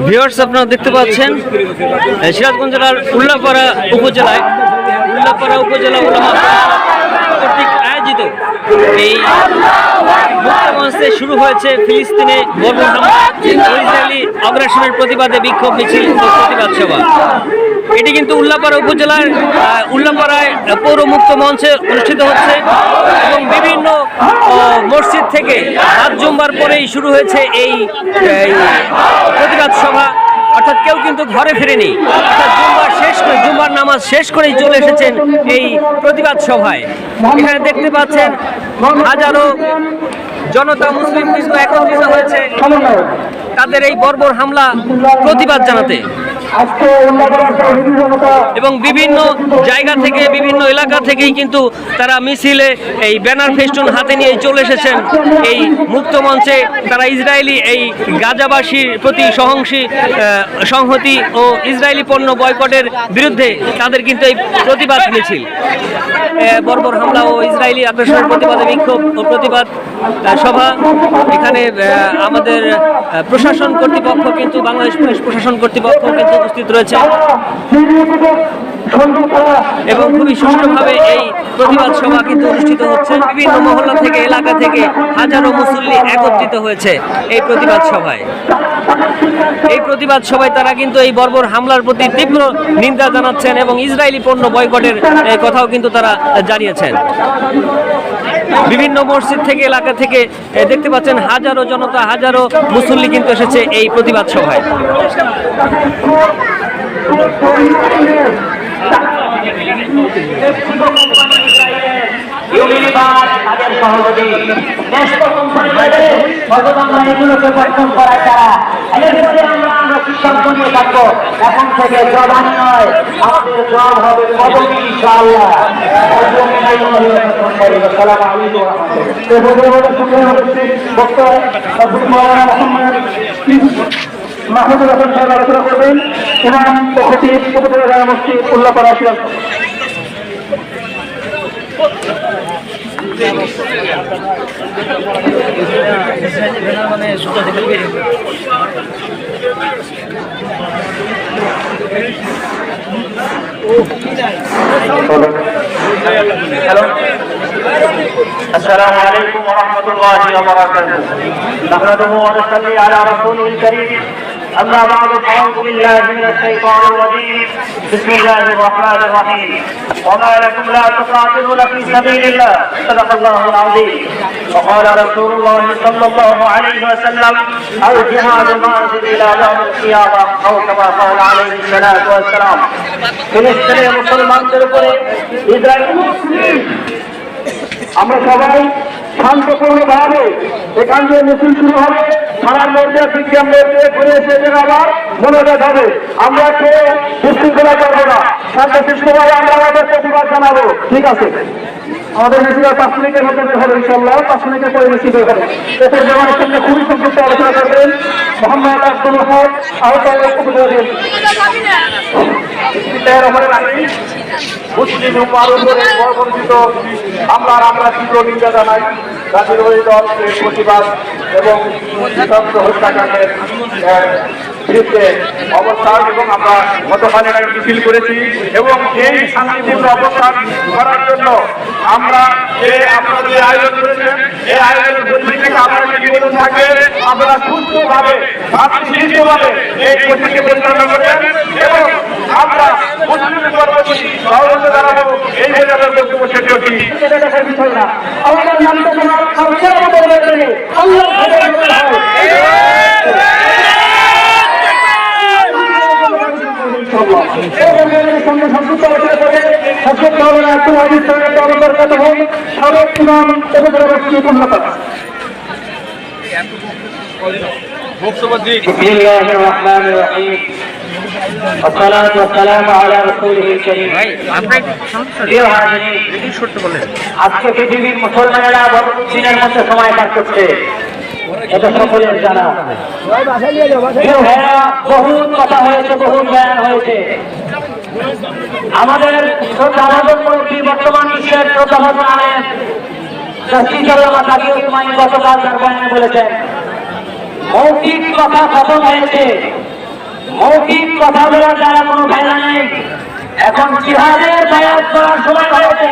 Viewers আপনারা দেখতে পাচ্ছেন সিরাজগঞ্জ জেলার উল্লাপাড়া উপজেলায়, উল্লাপাড়া উপজেলা কর্তৃক আয়োজিত এই মুক্তমঞ্চে শুরু হয়েছে ফিলিস্তিনে ইসরায়েলি অগ্রাসনের প্রতিবাদে বিক্ষোভ, মিছিল ও প্রতিবাদ সভা। এটি কিন্তু উল্লাপাড়া উপজেলার উল্লাপাড়ায় পৌর মুক্ত মঞ্চে অনুষ্ঠিত হচ্ছে এবং বিভিন্ন মসজিদ থেকে হাত জুম্বার পরেই শুরু হয়েছে এই প্রতিবাদ সভা, অর্থাৎ কেউ কিন্তু ঘরে ফেরেনি। শেষ করে জুম্বার নামাজ শেষ করেই চলে এসেছেন এই প্রতিবাদ সভায়। এখানে দেখতে পাচ্ছেন হাজারো জনতা মুসলিম কিন্তু একত্রিত হয়েছে তাদের এই বর্বর হামলা প্রতিবাদ জানাতে। এবং বিভিন্ন জায়গা থেকে, বিভিন্ন এলাকা থেকেই কিন্তু তারা মিছিলে এই ব্যানার ফেস্টুন হাতে নিয়ে চলে এসেছেন। এই মুক্ত মঞ্চে তারা ইসরায়েলি এই গাজাবাসীর প্রতি সহংসী সংহতি ও ইসরায়েলি পণ্য বয়কটের বিরুদ্ধে তাদের কিন্তু এই প্রতিবাদ মিছিল। বর্বর হামলা ও ইসরায়েলি আগ্রাসনের প্রতিবাদে বিক্ষোভ ও প্রতিবাদ সভা। এখানে আমাদের প্রশাসন কর্তৃপক্ষ কিন্তু, বাংলাদেশ পুলিশ প্রশাসন কর্তৃপক্ষ কিন্তু উপস্থিত রয়েছে। এবং খুবই সুষ্ঠুভাবে এই প্রতিবাদ সভা কিন্তু অনুষ্ঠিত হচ্ছে। বিভিন্ন মহল্লা থেকে, এলাকা থেকে হাজারো মুসল্লি একত্রিত হয়েছে এই প্রতিবাদ সভায়। এই প্রতিবাদ সভায় তারা কিন্তু এই বর্বর হামলার প্রতি তীব্র নিন্দা জানাচ্ছেন এবং ইসরায়েলি পণ্য বয়কটের কথাও কিন্তু তারা জানিয়েছেন। বিভিন্ন মসজিদ থেকে, এলাকা থেকে দেখতে পাচ্ছেন হাজারো জনতা, হাজারো মুসল্লি কিন্তু এসেছে এই প্রতিবাদ সভায়। এখন থেকে জবান নয়, আমাদের হবে সালাম আলাইকুম মাহমুদুল হাসান সাহেব আলোচনা করবেন ইমাম খতিব উপজেলা মসজিদ উল্লাপাড়া সিরাজ হ্যালো السلام عليكم ورحمة الله وبركاته نحمده ونصلي على رسوله الكريم أما بعد فأعوذ بالله من الشيطان الرجيم بسم الله الرحمن الرحيم وما لكم لا تقاتلون في سبيل الله صدق الله العظيم وقال رسول الله صلى الله عليه وسلم الجهاد ماضي إلى يوم القيامة أو كما قال عليه الصلاة والسلام ফিলিস্তিনের মুসলমানদের উপরে ইসরায়েল আমরা সবাই শান্তপূর্ণভাবে এখান থেকে মিছিল শুরু হবে। থানার মধ্যে বিজ্ঞান মধ্যে ঘুরে এসে এদের আবার মনোযোগ হবে। আমরা কেউ বিশৃঙ্খলা করব না। শান্ত সুষ্ঠুভাবে আমরা আমাদের প্রতিবাদ জানাব। ঠিক আছে? আমাদের মিছিল পাঁচ মিনিটের মধ্যে বের হবে ইনশাল্লাহ পাঁচ মিনিটের পরে মিছিল বের হবে। দেশের জমানের সঙ্গে খুবই সংক্ষিপ্ত আলোচনা করবেন। মোহাম্মদ আব্দুল হক আহত বর্বরিত হামলার আমরা তীব্র জানাই। জাতির দল এর প্রতিবাদ এবং নৃশংস হত্যাকাণ্ডের বিরুদ্ধে এবং আমরা গতকাল একটা মিছিল করেছি এবং এই শান্তিপূর্ণ অবস্থান করার জন্য আমরা যে আপনারা যে আয়োজন করেছেন এই আয়োজনের পরিপ্রেক্ষিতে আপনারা সুস্থভাবে, শান্তিশৃঙ্খলভাবে এই প্রতিকে পরিচালনা করবেন এবং আমরা মুসলিম পরবর্তী সহযোগিতা জানাবো এই বলে আমরা বক্তব্য শেষ করছি আমাদের নামটা তোমার খালসার আমাদের রয়েছে আল্লাহ সঙ্গে সংযুক্ত আলোচনা করে সংযুক্ত হবে না একটু অজিত সাহেবের তদন্তের কথা হোক সাবেক ইমাম উপজেলাবাসী উন্নত بسم الله الرحمن الرحيم والصلاة والسلام على رسوله الكريم প্রিয় হাজিরিন, আজকে পৃথিবীর মুসলমানেরা দিনের মধ্যে সময় পার করছে এটা সকলের জানা প্রিয় ভাইরা, বহুত কথা হয়েছে বহুত জ্ঞান হয়েছে আমাদের শ্রদ্ধা ভাজন মুরব্বী বর্তমান বিশ্বের শ্রদ্ধা ভাজন আলেন জাস্টিসাল্লামা তাকে উসমানী গতকাল তার বয়ানে বলেছেন মৌখিক কথা খতম হয়েছে মৌখিক কথা বলার দ্বারা কোনো ফায়দা নেই। এখন জিহাদের বায়াত করার সময় হয়েছে।